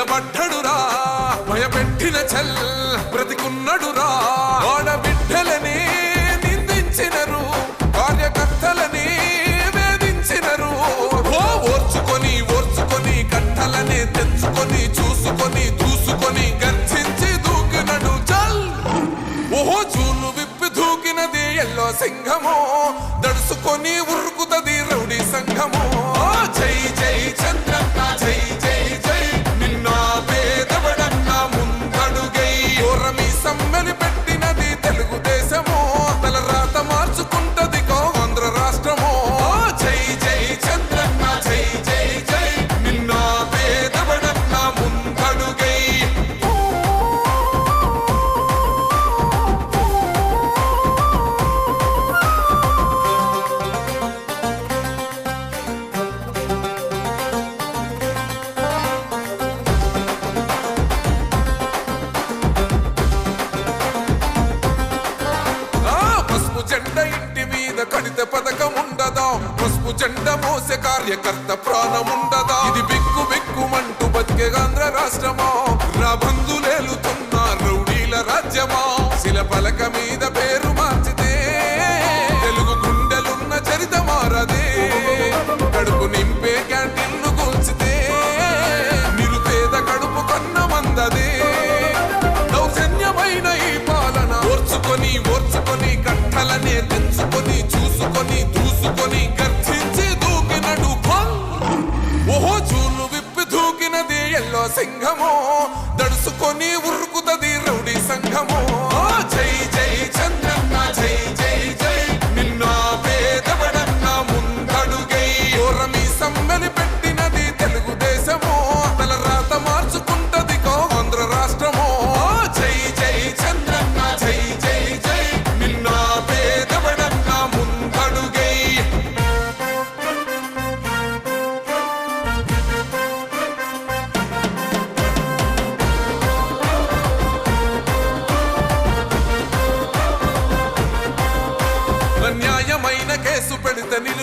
నిలబడ్డడురా భయపెట్టిన చల్ బ్రతికున్నడురా. ఆడబిడ్డలని నిందించినరు కార్యకర్తలని వేధించినరు. ఓ ఓర్చుకొని ఓర్చుకొని కట్టలని తెంచుకొని చూసుకొని దూసుకొని గర్జించి దూకినడు చల్ ఓహో చూలు విప్పి దూకినది ఎల్లో సింహము దడుసుకొని ఉరుకుతది పసుపు జెండ ఇంటి మీద కడిత పథకం ఉండదా? పసుపు జెండ మోసే కార్యకర్త ప్రాణం ఉండదా? ఇది బిక్కు బిక్కుమంటూ బతికే ఆంధ్ర రాష్ట్రమా? కట్టుకొని కట్టలనే తెంచుకొని చూసుకొని దూసుకొని గర్జించి దూకినడు ఓహో చూలు విప్పి దూకినది ఎల్లో సింహము. దడుసుకొని ఉరుకుతది రౌడీ సంఘము.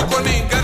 suponenga